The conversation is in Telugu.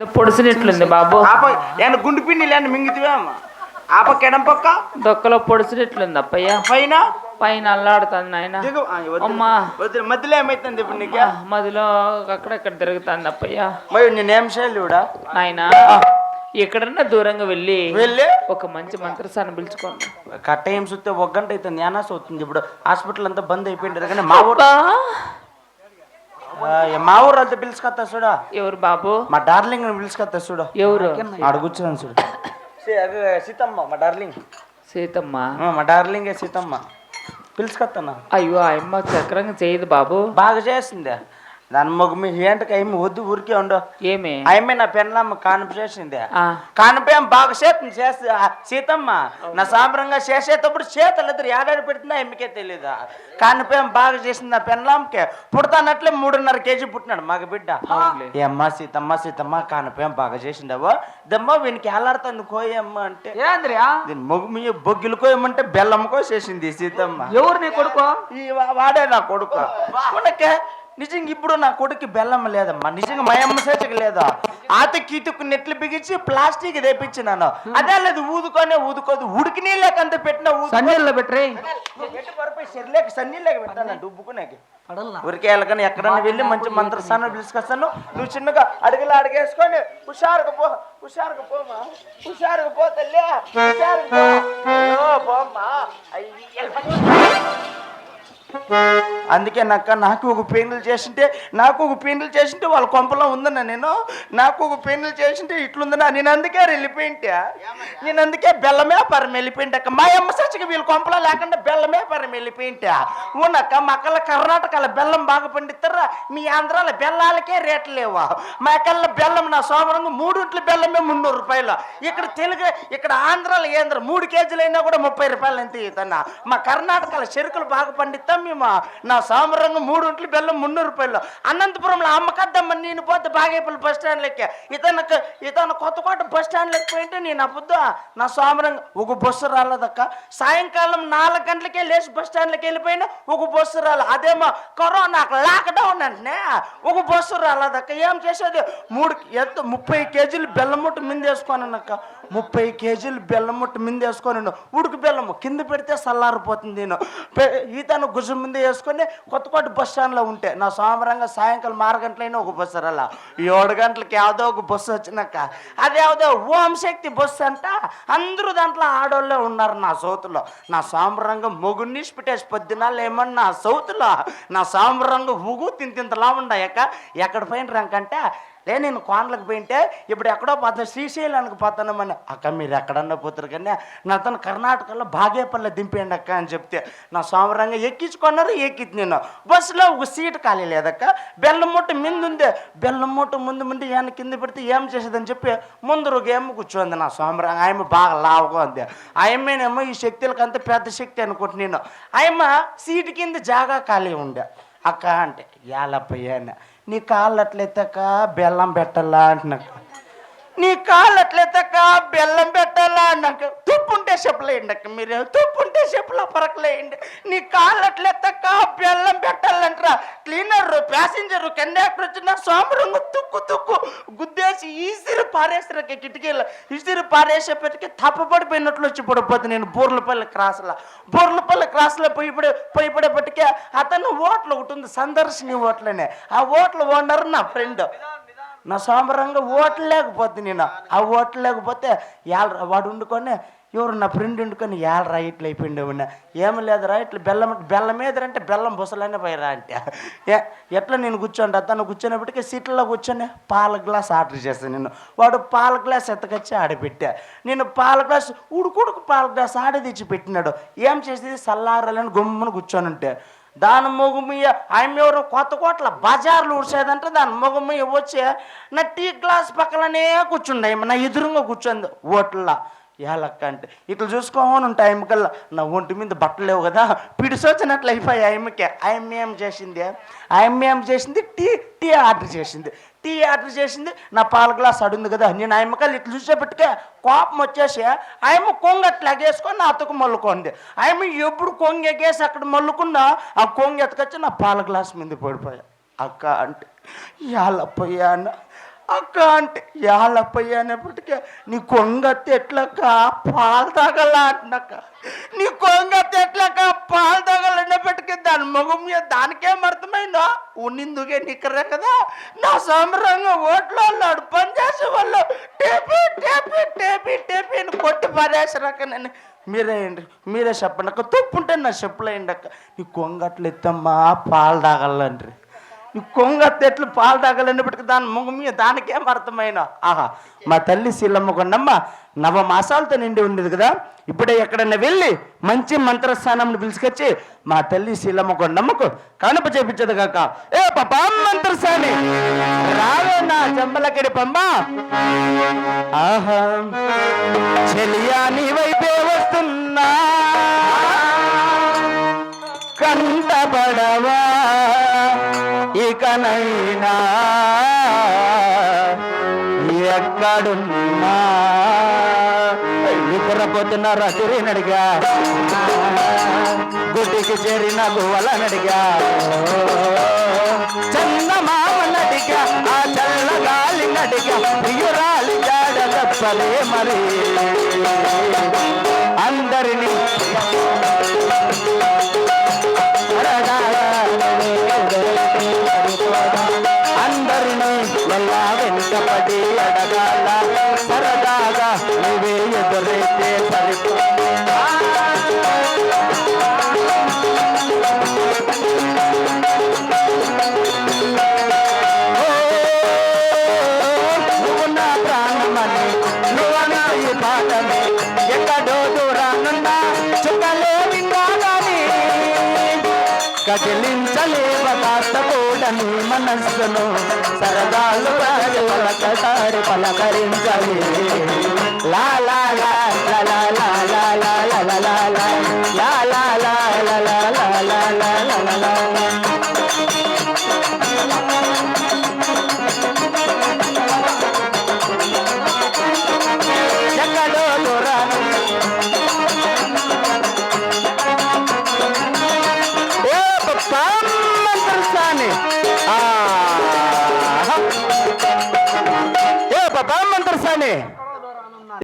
పొడిసినట్లుంది బాబు. ఏమన్నా గుండు పిండి లేని మింగితివేమో ఆప కెడం పక్క. దొక్కలో పొడిసినట్లుంది అప్పయ్య. పైన? పైన అల్లాడుతుంది నాయన. ఆ. అమ్మా. మధ్యలో ఏమైతుంది ఇప్పుడు నీకు? మదిలో అక్కడక్కడ తిరుగుతుంది అప్పయ్య. మరి నేనేం చేయాలి ఇవిడ? నాయన ఎక్కడన్నా దూరంగా వెళ్ళి వెళ్ళి? ఒక మంచి మంత్రసాన్ని పిలుచుకోండి. కట్ట ఏం సుత్తే ఒక గంట అవుతుంది. యానాస అవుతుంది ఇప్పుడు హాస్పిటల్ అంతా బంద్ అయిపోయింది కానీ మా! ఆ, మా ఊరు అంతా పిలుచుకొస్తా చూడ. ఎవరు బాబు? మా డార్లింగ్ పిలుచుకొస్తా చూడు. ఎవరు? ఆడ కూర్చున్నాను చూడు. సీ- అదే సీతమ్మ మా డార్లింగ్. సీతమ్మ? మా డార్లింగే సీతమ్మ. పిలుచుకొస్తాను అయ్యో ఆ అమ్మ చక్రంగా చేయదు బాబు. బాగా చేసిందే. దాని మొగ మీ ఏంటకి అయ్యి వద్దు ఊరికే ఉండు ఏమి? ఆమె నా పెన్నమ్మ కానుపు చేసిందే ఆ, కానుపేం బాగా చేస్తుంది చేస్తే సీతమ్మ. నా సాంబ్రంగా చేసేటప్పుడు చేతలు ఇద్దరు ఏడాడు పెడుతుందా ఎమ్మకే తెలీదు? కానుపేం బాగా చేసింది నా పెన్నమ్మకే. పుడతానట్లే మూడున్నర కేజీ పుట్టినాడు మగ బిడ్డ. ఏమ్మా సీతమ్మ సీతమ్మ కానుపేం బాగా చేసిండవో. దమ్మ వీనికి ఎలాడుతుంది కోయమ్మ అంటే. దీని మొగ్గు మీ బొగ్గులు కోయమంటే బెల్లం కోసేసింది సీతమ్మ. ఎవరు నీ కొడుకు? వాడే నా కొడుకు. ఉనకే నిజంగా ఇప్పుడు నా కొడుకు బెల్లం లేదమ్మా. నిజంగా మా అమ్మ చేతికి లేదా. ఆతకి ఇటుకు నెట్లు బిగించి ప్లాస్టిక్ తెప్పించినాను. అదే లేదు ఊదుకొనే ఊదుకోదు. ఉడికి నీళ్ళకంత పెట్టిన సన్నీళ్ళలో పెట్టరే. సరిలేక సన్నీళ్ళకి పెట్టాను ఊరికే వెళ్ళకని ఎక్కడన్నా వెళ్ళి మంచి మంత్రస్థానం పిలుచుకొస్తాను. నువ్వు చిన్నగా అడుగులు అడిగేసుకొని హుషారుగా పో హుషారుగా పోమా హుషారుగా పో తల్లి హుషారుగా పోమ్మా. అయ్య, అందుకే నక్క నాకు ఒక పెయిన్లు చేసింటే నాకు ఒక పెయిన్లు చేసింటే వాళ్ళ కొంపలో ఉందన్నా నేను? నాకు ఒక పెయిన్లు చేసింటే ఇట్లుందన్నా? నేను అందుకే వెళ్ళిపోయింటే? నేను అందుకే బెల్లమే పరం వెళ్ళిపోయింటే అక్క. మా అమ్మ సచ్చికి వీళ్ళు కొంపలో లేకుండా బెల్లమే పరం వెళ్ళిపోయింటే. ఉన్నక్క మక్కల కర్ణాటకలో బెల్లం బాగా పండిస్తారా మీ ఆంధ్రాలో బెల్లాలకే రేట్లు లేవా? మా కళ్ళ బెల్లం నా సోమరంగా మూడింట్ల బెల్లమే మున్నూరు రూపాయలు. ఇక్కడ తెలుగు ఇక్కడ ఆంధ్రాలో ఏంద్ర మూడు కేజీలు అయినా కూడా ముప్పై రూపాయలు ఎంత ఇతన్న మా కర్ణాటకలో చెరుకులు బాగా పండిస్తాం మేము. నా నా సామరంగం మూడు ఒంట్లు బెల్లం మున్నూరు రూపాయలు. అనంతపురంలో అమ్మకద్దమ్మ నేను పోతే బాగేపల్లి బస్ స్టాండ్ లెక్క. ఇతను ఇతను కొత్తకోట బస్ స్టాండ్ లెక్క పోయింటే నేను అబద్ధ. నా సామరంగం ఒక బస్సు రాలేదక్క. సాయంకాలం నాలుగు గంటలకే లేచి బస్ స్టాండ్కి వెళ్ళిపోయినా ఒక బస్సు రాలే. అదేమో కరోనా లాక్డౌన్ అంటే ఒక బస్సు రాలేదక్క. ఏం చేసేది? మూడు ఎంత? ముప్పై కేజీలు బెల్లం ముట్టు మిందేసుకోనక్క ముప్పై కేజీలు బెల్లం ముట్టు మిందేసుకొని ఉడుకు బెల్లము కింద పెడితే చల్లారిపోతుంది నేను. ఈతను గుజ్జు ముందే వేసుకొని ఉంటే కొత్త కొత్త బస్ స్టాండ్లో ఉంటే నా సోమవారంగా సాయంకాలం ఆరు గంటలైనా ఒక బస్సు రాలా. ఏడు గంటలకి యాదో ఒక బస్సు వచ్చినాక అదేదో ఓంశక్తి బస్సు అంట. అందరూ దాంట్లో ఆడోళ్ళే ఉన్నారు నా సౌతులో. నా సామరంగం మొగుడిని పెట్టేసి పొద్దునాలు ఏమన్నా నా సౌతులో? నా సామరంగం ఉగు తింతింతలా ఉండయాక ఎక్కడ పోయిన రంకంటే లే నేను కోనలకు పోయింటే ఇప్పుడు ఎక్కడో పోతాను శ్రీశైలానికి పోతానమని అక్క మీరు ఎక్కడన్నా పోతారు కానీ నా తను కర్ణాటకలో బాగేపల్లి దింపేయండి అక్క అని చెప్తే నా సోమరంగా ఎక్కించుకున్నారు ఎక్కింది నేను బస్సులో ఒక సీటు ఖాళీ లేదక్క. బెల్లం మూట ముందు ఉంది. బెల్లం మూట ముందు ముందు ఏమైనా కింద పెడితే ఏం చేసేదని చెప్పి ముందు ఒక ఏమో కూర్చోంది నా సోమరంగా. ఆయమ్మ బాగా లావుగా ఉంది. ఆయమ్మేనేమో ఈ శక్తులకు అంత పెద్ద శక్తి అనుకుంటున్నాను నేను. ఆయమ్మ సీటు కింద జాగా ఖాళీ ఉండే. అక్క అంటే యాలప్పయ్యాన నీ కాళ్ళు అట్లెత్తక బెల్లం పెట్టాలా అంటున్నాక నీ కాళ్ళు అట్లెత్తక బెల్లం పెట్టాలా అన్నాక తుప్పుంటే చెప్పులేయండి అక్క. మీరు తుప్పుంటే చెప్పులో పరకలేయండి. నీ కాళ్ళు అట్లెత్తక్క బెల్లం పెట్టాలంటారా. క్లీనర్ ప్యాసింజర్ కండక్టర్ వచ్చిన సోమరంగు తుక్కు తుక్కు గుద్దేసి ఈసిరి పారేసరికి కిటికీలు. ఈసిరి పారేసేపటికి తప్పపడిపోయినట్లు వచ్చి పడిపోతుంది నేను బూర్లపల్లి క్రాస్లో. బూర్లపల్లి క్రాస్లో పోయి పోయి పడేపటికే అతను ఓట్లు ఒకటి ఉంది సందర్శిని ఓట్లనే. ఆ ఓట్ల ఓనర్ నా ఫ్రెండ్. నా సోమరంగా ఓట్లు లేకపోతే నేను. ఆ ఓట్లు లేకపోతే వాడు వండుకొని ఎవరు నా ఫ్రెండ్ వండుకొని ఏళ్ళ రా ఇట్లా అయిపోయింది ఏమి లేదురా ఇట్లా బెల్లం బెల్లం ఏదరంటే బెల్లం బుసలనే పోయిరా అంటే. ఏ ఎట్లా నేను కూర్చోండి అతను కూర్చునేప్పటికీ సీట్లలో కూర్చొని పాల గ్లాస్ ఆర్డర్ చేస్తాను నేను వాడు పాల గ్లాస్ ఎత్తకొచ్చి ఆడపెట్టా నేను పాల గ్లాస్ ఉడుకుడుకు పాల గ్లాస్ ఆడ తెచ్చి పెట్టినాడు. ఏం చేసేది? సల్లారాలని గుమ్మను కూర్చొని ఉంటే దాని మొగుమయ్య ఆమె ఎవరు కొత్త కోట్ల బజార్లు ఉడిసేదంటే దాని మొగుమయ్య వచ్చి నా టీ గ్లాస్ పక్కలనే కూర్చుండే నా ఎదురుగా కూర్చుంది. ఓట్ల. ఏలక్క అంటే ఇట్లా చూసుకోమని ఉంటాయి ఆయమ్మకల్లా నా ఒంటి మీద బట్టలు లేవు కదా. పిడిసొచ్చినట్లు అయిపోయాయి ఆయమ్మకి ఆయమ్మ ఏం చేసింది? ఆయమ్మ ఏం చేసింది? టీ టీ ఆర్డర్ చేసింది. టీ ఆర్డర్ చేసింది. నా పాల గ్లాస్ అడుంది కదా. నేను ఆయమ్మకల్లా ఇట్లా చూసేపట్టుకే కోపం వచ్చేసి ఆయమ్మ కొంగ అట్లా ఎగేసుకొని నా అతకు మల్లుకోండి ఆయమ్మ ఎప్పుడు కొంగ ఎగేసి అక్కడ మల్లుకున్నా ఆ కొంగ ఎతకొచ్చి నా పాల గ్లాస్ మీద పడిపోయా. అక్క అంటే యాలప్పయ్యా అన్న అక్క అంటే యాళ్ళప్పయ్య అనేప్పటికే నీ కొంగత్తి ఎట్లక్క పాలు తగల అంటున్నాక నీ కొంగత్తి ఎట్లక్క పాలు తాగలన్నప్పటికీ దాని మొగం మీద దానికేం అర్థమైందో? ఉన్నిందుకే నిక్కరే కదా. నా సంబరంగా ఓట్లో వాళ్ళు పని చేసే వాళ్ళు టేపీ టేపీ టేపీ టేపీ అని కొట్టి పడేసరాక నేను మీరే మీరే చెప్పండి అక్క. తుప్పు ఉంటే నా చెప్పులేయండి అక్క. నీ కొంగట్లు ఎత్తమ్మా పాలు తాగలండ్రి ఈ కొంగ తెట్లు పాలు తాగలేనప్పటికీ దాని ముఖం మీద దానికేం అర్థమైన? ఆహా మా తల్లి శీలమ్మ కొండమ్మ నవ మాసాలతో నిండి ఉండేది కదా. ఇప్పుడే ఎక్కడైనా వెళ్ళి మంచి మంత్రస్థానంని పిలుచుకొచ్చి మా తల్లి శీలమ్మ కొండమ్మకు కనుప చేపించదు కాక ఏ పాపా మంత్రస్థాని రావే నా జంబలకిడి పంబ! ఆహా చెలియా నీ వైపే వస్తున్నా. పడవా? ఇకనైనా ఎక్కడున్నా? నిద్రపోతున్న రతిరినడిగా గుడికి చేరిన గువ్వలనడిగా చందమామనడిగా ఆ చల్ల గాలి నడిగా ప్రియురాలి జాడ తప్పలే మరి. అందరినీ కదిలించలే తాత తోడని మనస్సును సరదాలు పలకటారి పలకరించలే. లా లా లా లా.